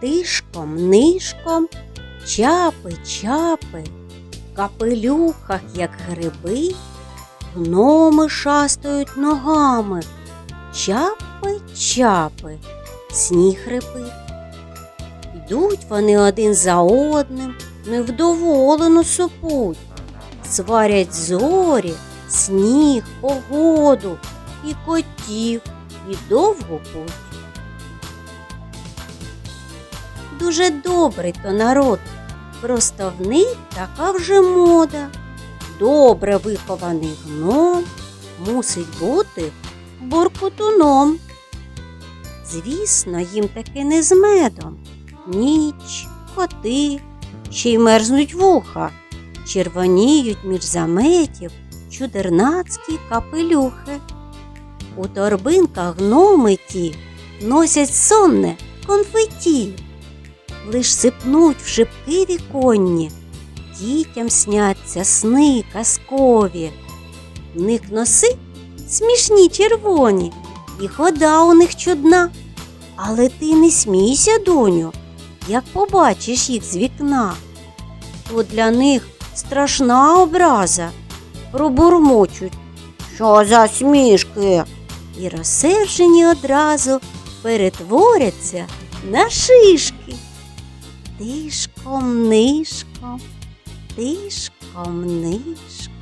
тишком, нишком, чапи, чапи, в капелюхах, як гриби, гноми шастають ногами, чапи, чапи, сніг репить. Йдуть вони один за одним, невдоволено сопуть, сварять зорі, сніг, погоду і котів, і довгу путь. Дуже добрий то народ, просто в них така вже мода. Добре вихований гном мусить бути буркутуном. Звісно, їм таки не з медом. Ніч, коти, ще й мерзнуть вуха, червоніють між заметів чудернацькі капелюхи. У торбинках гноми ті носять сонне конфеті. Лиш сипнуть в шибки віконні, дітям сняться сни казкові. В них носи смішні червоні, і хода у них чудна. Але ти не смійся, доню, як побачиш їх з вікна. То для них страшна образа. Пробурмочуть, що за смішки, і розсержені одразу перетворяться на шишки. Тишком, нишком, тишком, нишком.